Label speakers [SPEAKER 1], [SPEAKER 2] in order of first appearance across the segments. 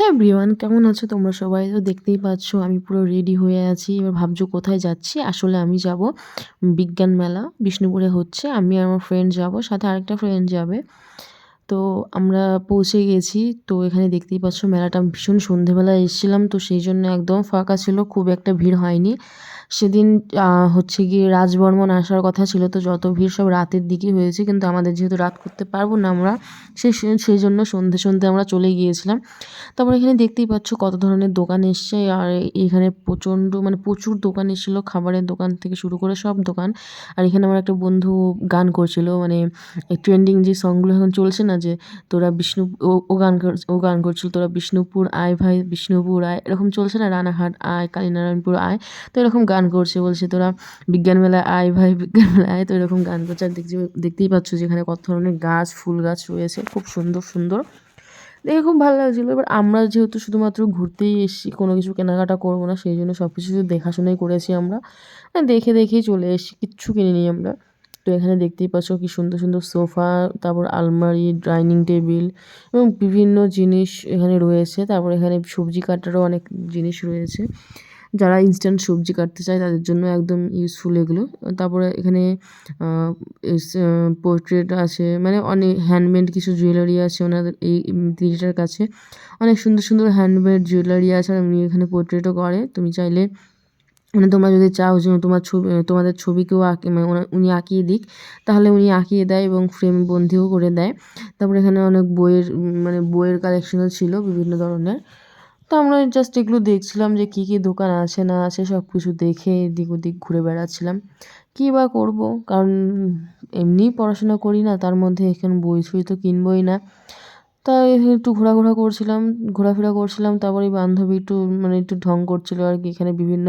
[SPEAKER 1] হ্যাঁ ব্রিওয়ান কেমন আছো? তোমরা সবাই তো দেখতেই পাচ্ছ, আমি পুরো রেডি হয়ে আছি। এবার ভাবছ কোথায় যাচ্ছি? আসলে আমি যাব বিজ্ঞান মেলা, বিষ্ণুপুরে হচ্ছে। আমি আমার ফ্রেন্ড যাব, সাথে আরেকটা ফ্রেন্ড যাবে। তো আমরা পৌঁছে গেছি। তো এখানে দেখতেই পাচ্ছ মেলাটা ভীষণ সন্ধেবেলা এসেছিলাম। তো সেই জন্য একদম ফাঁকা ছিল, খুব একটা ভিড় হয়নি। সেদিন হচ্ছে গিয়ে রাজবর্মন আসার কথা ছিল। তো যত ভিড় সব রাতের দিকে হয়েছে। কিন্তু আমাদের যেহেতু রাত করতে পারব না আমরা সেই সেই জন্য সন্ধে সন্ধে আমরা চলে গিয়েছিলাম। তারপর এখানে দেখতেই পাচ্ছ কত ধরনের দোকান এসছে। আর এখানে প্রচণ্ড মানে প্রচুর দোকান এসেছিল। খাবারের দোকান থেকে শুরু করে সব দোকান। আর এখানে আমার একটা বন্ধু গান করছিল। মানে ট্রেন্ডিং যে সংগুলো এখন চলছে না যে তোরা বিষ্ণু, ও গান ও গান করছিল, তোরা বিষ্ণুপুর আয় ভাই, বিষ্ণুপুর আয়, এরকম চলছে না, রানাঘাট আয়, কালীনারায়ণপুর আয়, তো এরকম গান করছে, বলছে তোরা বিজ্ঞান মেলায় আয় ভাই, বিজ্ঞান মেলায় আয়, তো এরকম গান করছে, আর দেখছি, দেখতেই পাচ্ছ যেখানে কত ধরনের গাছ, ফুল গাছ রয়েছে, খুব সুন্দর সুন্দর। দেখে খুব ভালো লাগছিল, এবার আমরা যেহেতু শুধুমাত্র ঘুরতেই এসেছি, কোনো কিছু কেনাকাটা করব না, সেই জন্য সব কিছু দেখাশোনাই করেছি আমরা। দেখে, দেখেই চলে এসেছি, কিচ্ছু কিনিনি আমরা। এখানে দেখতেই পাচ্ছ কি সুন্দর সুন্দর সোফা, তারপর আলমারি, ডাইনিং টেবিল এবং বিভিন্ন জিনিস এখানে রয়েছে। তারপর এখানে সবজি কাটারও অনেক জিনিস রয়েছে। যারা ইনস্ট্যান্ট সবজি কাটতে চায় তাদের জন্য একদম ইউজফুল এগুলো। তারপরে এখানে পোর্ট্রেট আছে মানে অনেক হ্যান্ডমেড কিছু জুয়েলারি আছে ওনাদের এই দিদিটার কাছে। অনেক সুন্দর সুন্দর হ্যান্ডমেড জুয়েলারি আছে আর উনি এখানে পোর্ট্রেটও করে। তুমি চাইলে মানে তোমরা যদি চাও যে তোমার ছবি তোমাদের ছবিকেও আঁকে মানে উনি আঁকিয়ে দিক, তাহলে উনি আঁকিয়ে দেয় এবং ফ্রেম বন্দিও করে দেয়। তারপরে এখানে অনেক বইয়ের মানে বইয়ের কালেকশনও ছিল বিভিন্ন ধরনের। তো আমরা জাস্ট এগুলো দেখছিলাম যে কী কী দোকান আছে, না আছে সব কিছু দেখে এদিক ওদিক ঘুরে বেড়াচ্ছিলাম। কী বা করব? কারণ এমনিই পড়াশোনা করি না, তার মধ্যে এখানে বই সই তো কিনবই না। তাই একটু ঘোরাঘোরা করছিলাম, ঘোরাফেরা করছিলাম, তারপরে বান্ধবী একটু মানে একটু ঢং করছিল আর কি। এখানে বিভিন্ন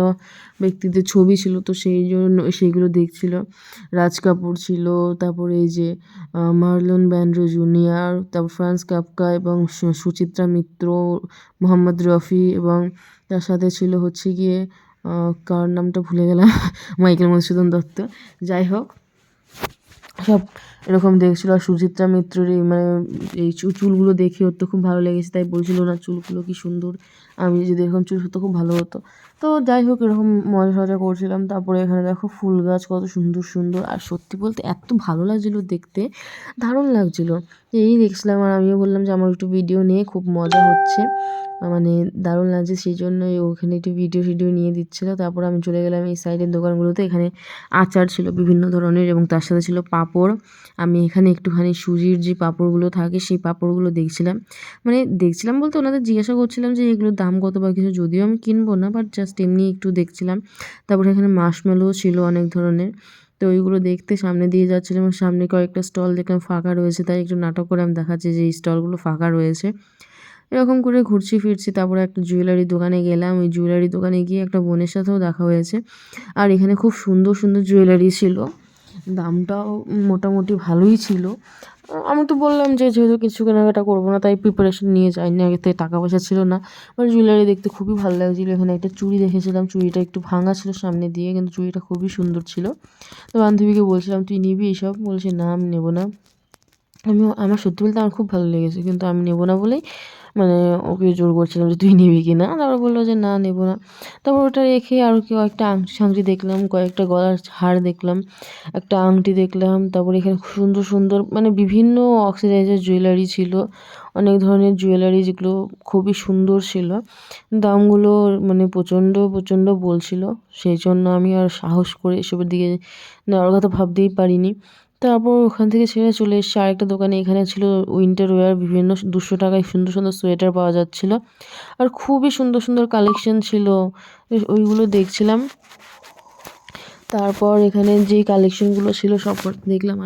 [SPEAKER 1] ব্যক্তিদের ছবি ছিল, তো সেই জন্য, সেইগুলো দেখছিল। রাজ কাপুর ছিল, তারপরে এই যে মার্লন ব্যান্ড্রো জুনিয়র, তারপর ফ্রান্স কাপকা এবং সুচিত্রা মিত্র, মোহাম্মদ রফি এবং তার সাথে ছিল হচ্ছে গিয়ে কার নামটা ভুলে গেলাম, মাইকেল মধুসূদন দত্ত। যাই হোক সব এরকম দেখছিল। আর সুচিত্রা মিত্রের এই মানে এই চুলগুলো দেখে ওর তো খুব ভালো লেগেছে, তাই বলছিল, না, চুলগুলো কি সুন্দর। আমি যদি এরকম চুল হতো, খুব ভালো হতো। তো যাই হোক, এরকম মজা সজা করছিলাম। তারপরে এখানে দেখো ফুল গাছ কত সুন্দর সুন্দর। আর সত্যি বলতে এত ভালো লাগছিল দেখতে। দারুণ লাগছিল। এই দেখছিলাম আর আমিও বললাম যে, আমার একটু ভিডিও নিয়ে খুব মজা হচ্ছে। মানে দারুণ লাগছে সেই জন্যই ওখানে একটু ভিডিও ফিডিও নিয়ে দিচ্ছিল। তারপর আমি চলে গেলাম এই সাইডের দোকানগুলোতে। এখানে আচার ছিল বিভিন্ন ধরনের এবং তার সাথে ছিল পাঁপড়। আমি এখানে একটুখানি সুজির যে পাঁপড়গুলো থাকে সেই পাঁপড়গুলো দেখছিলাম। মানে দেখছিলাম বলতে ওনাদের জিজ্ঞাসা করছিলাম যে এগুলোর দাম কত বা কিছু। যদিও আমি কিনবো না বাট জাস্ট এমনি একটু দেখছিলাম। তারপরে এখানে মাশমেলোও ছিল অনেক ধরনের। তো ওইগুলো দেখতে সামনে দিয়ে যাচ্ছিলাম সামনে কয়েকটা স্টল দেখলাম ফাঁকা রয়েছে। তাই একটু নাটক করে আমি দেখাচ্ছি যে এই স্টলগুলো ফাঁকা রয়েছে। এরকম করে ঘুরছি ফিরছি, তারপরে একটা জুয়েলারি দোকানে গেলাম। ওই জুয়েলারি দোকানে গিয়ে একটা বোনের সাথেও দেখা হয়েছে। আর এখানে খুব সুন্দর সুন্দর জুয়েলারি ছিল। দামটাও মোটামুটি ভালোই ছিল। আমি তো বললাম যে যেহেতু কিছু কেনাকাটা করব না, তাই প্রিপারেশন নিয়ে যাইনি। আগে থেকে টাকা পয়সা ছিল না। মানে জুয়েলারি দেখতে খুবই ভালো লাগছিল। এখানে একটা চুড়ি দেখেছিলাম। চুড়িটা একটু ভাঙা ছিল সামনে দিয়ে, কিন্তু চুড়িটা খুবই সুন্দর ছিল। তো বান্ধবীকে বলছিলাম, তুই নিবি এইসব বলছে, না, আমি নেব না। আমি আমার সত্যি বলতে আমার খুব ভালো লেগেছে, কিন্তু আমি নেব না বলেই মানে ওকে জোর করছিলাম যে তুই নিবি কি না? তারপর বলল যে না, নেব না। তারপর ওটা রেখে আরও কয়েকটা আংটি সাংটি দেখলাম, কয়েকটা গলার হার দেখলাম, একটা আংটি দেখলাম। তারপর এখানে সুন্দর সুন্দর মানে বিভিন্ন অক্সিডাইজার জুয়েলারি ছিল। অনেক ধরনের জুয়েলারি যেগুলো খুবই সুন্দর ছিল। দামগুলো মানে প্রচণ্ড প্রচণ্ড বলছিল। সেই জন্য আমি আর সাহস করে এসবের দিকে নেওয়ার কথা ভাবতেই পারিনি। তারপর ওখান থেকে ছেড়ে চলে এসেছি আরেকটা দোকানে এখানে ছিল উইন্টার ওয়্যার বিভিন্ন দুশো টাকায় সুন্দর সুন্দর সোয়েটার পাওয়া যাচ্ছিল। আর খুবই সুন্দর সুন্দর কালেকশন ছিল। ওইগুলো দেখছিলাম। তারপর এখানে যেই কালেকশনগুলো ছিল সব দেখলাম।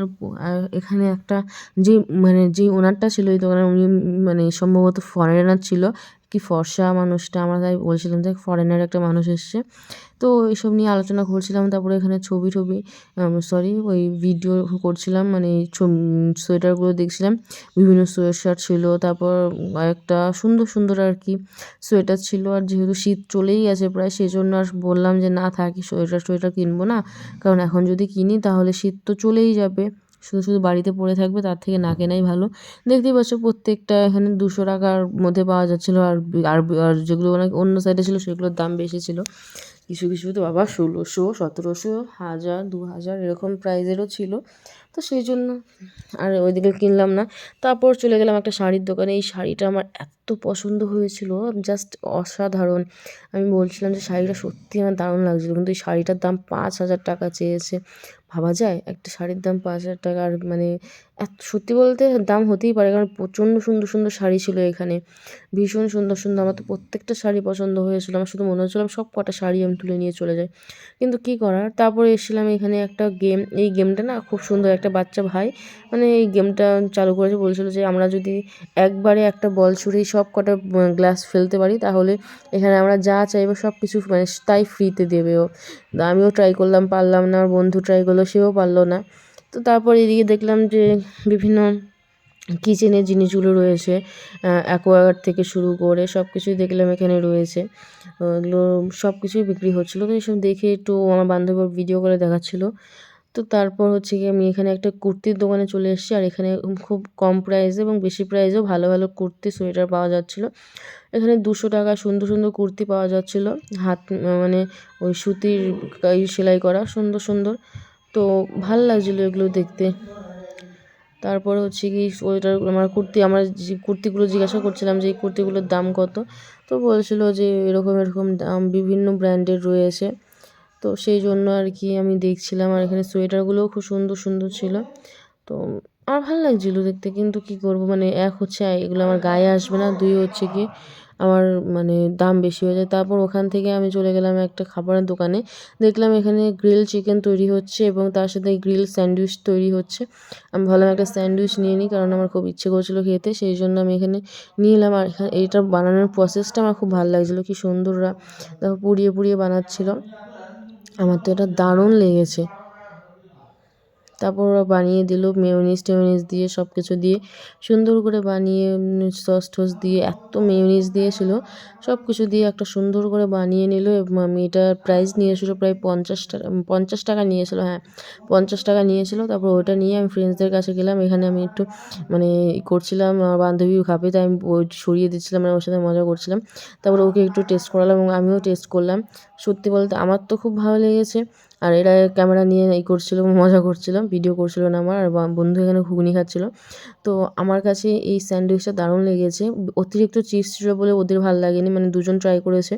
[SPEAKER 1] আর এখানে একটা যে মানে যে ওনারটা ছিল ওই দোকানে উনি মানে সম্ভবত ফরেনার ছিল। কি ফর্সা মানুষটা, আমরা তাই বলছিলাম যে ফরেনার একটা মানুষ এসছে। তো এইসব নিয়ে আলোচনা করছিলাম, তারপরে এখানে ছবি টবি সরি ওই ভিডিও করছিলাম মানে সোয়েটারগুলো দেখছিলাম, বিভিন্ন সোয়েটার শার্ট ছিল, তারপর একটা সুন্দর সুন্দর আর কি সোয়েটার ছিল, আর যেহেতু শীত চলেই গেছে প্রায় সেই জন্য আর বললাম যে না থাকি সোয়েটার সোয়েটার কিনবো না, কারণ এখন যদি কিনি তাহলে শীত তো চলেই যাবে, শুধু শুধু বাড়িতে পড়ে থাকবে, তার থেকে না কেনাই ভালো। দেখতেই পাচ্ছ প্রত্যেকটা এখানে দুশো টাকার মধ্যে পাওয়া যাচ্ছিল, আর আর আর যেগুলো অনেক অন্য সাইডে ছিল, সেগুলোর দাম বেশি ছিল। কিছু কিছু তো বাবা ষোলোশো, সতেরোশো, হাজার দু হাজার এরকম প্রাইজেরও ছিল। তো সেই জন্য, আর ওইদিকে কিনলাম না। তারপর চলে গেলাম একটা শাড়ির দোকানে। এই শাড়িটা আমার এত পছন্দ হয়েছিল জাস্ট অসাধারণ। আমি বলছিলাম যে শাড়িটা সত্যি আমার দারুণ লাগছিল, কিন্তু এই শাড়িটার দাম পাঁচ হাজার টাকা চেয়েছে। ভাবা যায়, একটা শাড়ির দাম পাঁচ হাজার টাকা, আর মানে এত, সত্যি বলতে দাম হতেই পারে, কারণ প্রচণ্ড সুন্দর সুন্দর শাড়ি ছিল এখানে। ভীষণ সুন্দর সুন্দর, আমার তো প্রত্যেকটা শাড়ি পছন্দ হয়েছিল, আমার শুধু মনে হচ্ছিল সব কটা শাড়ি আমি তুলে নিয়ে চলে যাই। কিন্তু কী করার, তারপরে এসেছিলাম এখানে একটা গেম এই গেমটা না খুব সুন্দর, একটা বাচ্চা ভাই মানে এই গেমটা চালু করেছে, বলছিল যে আমরা যদি একবারে একটা বল ছুঁড়েই সব কটা গ্লাস ফেলতে পারি, তাহলে এখানে আমরা যা চাইব সব কিছু মানে তাই ফ্রিতে দেবে ও। আমিও ট্রাই করলাম, পারলাম না, আমার বন্ধু ট্রাই করল, সেও পারল না। তো তারপর এদিকে দেখলাম যে বিভিন্ন কিচেনের জিনিসগুলো রয়েছে অ্যাকোয়াগার্ড থেকে শুরু করে সব কিছুই দেখলাম এখানে রয়েছে। এগুলো সব কিছুই বিক্রি হচ্ছিল। তো এইসব দেখে একটু আমার বান্ধবী ভিডিও করে দেখাচ্ছিলো। তো তারপর হচ্ছে গিয়ে আমি এখানে একটা কুর্তির দোকানে চলে এসেছি। আর এখানে খুব কম প্রাইসে এবং বেশি প্রাইসেও ভালো ভালো কুর্তি, সোয়েটার পাওয়া যাচ্ছিল। এখানে দুশো টাকা সুন্দর সুন্দর কুর্তি পাওয়া যাচ্ছিল। হাত মানে ওই সুতির সেলাই করা সুন্দর সুন্দর। তো ভালো লাগছিল এগুলো দেখতে। তারপর হচ্ছে কি ওইটার আমার কুর্তি, আমার যে কুর্তিগুলো জিজ্ঞাসা করছিলাম যে এই কুর্তিগুলোর দাম কত? তো বলছিল যে এরকম এরকম দাম বিভিন্ন ব্র্যান্ডের রয়েছে। তো সেই জন্য আর কি আমি দেখছিলাম। আর এখানে সোয়েটারগুলোও খুব সুন্দর সুন্দর ছিল। তো আমার ভালো লাগছিল দেখতে। কিন্তু কী করব? মানে এক হচ্ছে এগুলো আমার গায়ে আসবে না, দুই হচ্ছে কি আমার মানে দাম বেশি হয়ে যায়। তারপর ওখান থেকে আমি চলে গেলাম একটা খাবারের দোকানে। দেখলাম এখানে গ্রিল চিকেন তৈরি হচ্ছে এবং তার সাথে গ্রিল স্যান্ডউইচ তৈরি হচ্ছে। আমি ভাবলাম একটা স্যান্ডউইচ নিয়ে নিই, কারণ আমার খুব ইচ্ছে করছিল খেতে। সেই জন্য আমি এখানে নিয়ে এলাম। আর এখানে এইটা বানানোর প্রসেসটা আমার খুব ভালো লাগছিল। কি সুন্দররা তারপর পুড়িয়ে পুড়িয়ে বানাচ্ছিলো। আমার তো এটা দারুণ লেগেছে। তারপর বানিয়ে দিল মেয়োনিজ টেয়োনিজ দিয়ে সব কিছু দিয়ে। সুন্দর করে বানিয়ে সস টস দিয়ে, এত মেয়োনিজ দিয়েছিল। সব কিছু দিয়ে একটা সুন্দর করে বানিয়ে নিল আমি এটার প্রাইস নিয়েছিল প্রায় পঞ্চাশ টাকা পঞ্চাশ টাকা নিয়েছিল হ্যাঁ পঞ্চাশ টাকা নিয়েছিল। তারপর ওটা নিয়ে আমি ফ্রেন্ডসদের কাছে গেলাম। এখানে আমি একটু মানে করছিলাম, আমার বান্ধবী খাবে, তাই আমি সরিয়ে দিচ্ছিলাম মানে ওর সাথে মজা করছিলাম। তারপর ওকে একটু টেস্ট করালাম এবং আমিও টেস্ট করলাম। সত্যি বলতে আমার তো খুব ভালো লেগেছে। আর এরা ক্যামেরা নিয়ে এই করছিল, মজা করছিল, ভিডিও করছিল না আমার, আর বন্ধু এখানে ঘুগনি খাচ্ছিলো। তো আমার কাছে এই স্যান্ডউইচটা দারুণ লেগেছে। অতিরিক্ত চিজ ছিল বলে ওদের ভালো লাগেনি মানে দুজন ট্রাই করেছে।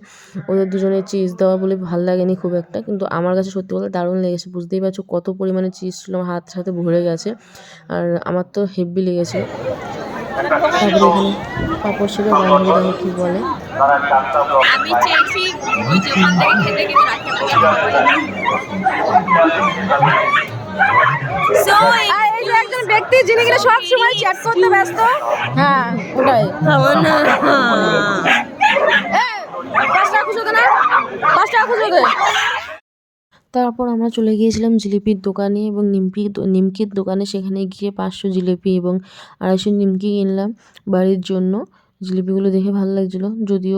[SPEAKER 1] ওদের দুজনের চিজ দেওয়া বলে ভালো লাগেনি খুব একটা, কিন্তু আমার কাছে সত্যি বলতে দারুণ লেগেছে। বুঝতেই পারছ কত পরিমাণে চিজ ছিল, আমার হাত সাথে ভরে গেছে। আর আমার তো হেভি লেগেছে তারপরে এখানে পাপড় ছিল বান্ধবী দেখো কী বলে
[SPEAKER 2] আমি চেয়েছি যে ওখান থেকে খেতে কিন্তু সো
[SPEAKER 3] এই যে একজন ব্যক্তি যিনি কিনা সব সময় চ্যাট করতে ব্যস্ত। হ্যাঁ ওটাই। এই, পাঁচ টাকা খুচরো না। পাঁচ টাকা দে
[SPEAKER 1] তারপর আমরা চলে গিয়েছিলাম জিলিপির দোকানে এবং নিমকি নিমকির দোকানে সেখানে গিয়ে পাঁচশো জিলিপি এবং আড়াইশো নিমকি কিনলাম বাড়ির জন্য। জিলিপিগুলো দেখে ভালো লাগছিল। যদিও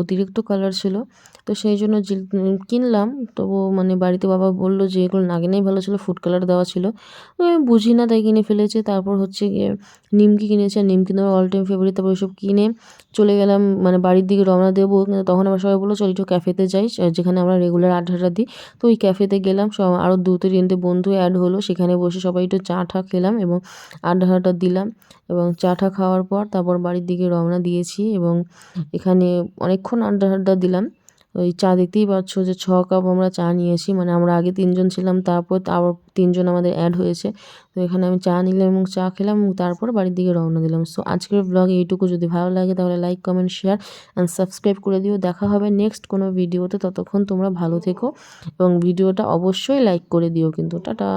[SPEAKER 1] অতিরিক্ত কালার ছিল। তো সেই জন্য কিনলাম। তবু মানে বাড়িতে বাবা বলল যে এগুলো না কিনেই ভালো ছিল ফুড কালার দেওয়া ছিল। আমি বুঝি না তাই কিনে ফেলেছে। তারপর হচ্ছে গিয়ে নিমকি কিনেছে। আর নিমকি তো অল টাইম ফেভারিট তারপর ওইসব কিনে চলে গেলাম মানে বাড়ির দিকে রওনা দেবো। কিন্তু তখন আমার সবাই বলল, চল একটু ক্যাফেতে যাই। যেখানে আমরা রেগুলার আড্ডাটা দিই। তো ওই ক্যাফেতে গেলাম। সব আরও দু তিনটে বন্ধু অ্যাড হলো। সেখানে বসে সবাই একটু চা ঠা খেলাম এবং আড্ডাটা দিলাম। এবং চা ঠা খাওয়ার পর তারপর বাড়ির দিকে রওনা দিয়েছি এবং এখানে অনেকক্ষণ আড্ডা আড্ডা দিলাম। ওই চা দেখতেই পাচ্ছ যে ছ কাপ আমরা চা নিয়েছি। মানে আমরা আগে তিনজন ছিলাম, তারপর আবার তিনজন আমাদের অ্যাড হয়েছে। তো এখানে আমি চা নিলাম এবং চা খেলাম এবং তারপর বাড়ির দিকে রওনা দিলাম। সো আজকের ব্লগ এইটুকু। যদি ভালো লাগে তাহলে like comment share and subscribe করে দিও। দেখা হবে নেক্সট কোনো ভিডিওতে ততক্ষণ তোমরা ভালো থেকো এবং ভিডিওটা অবশ্যই লাইক করে দিও কিন্তু। টাটা!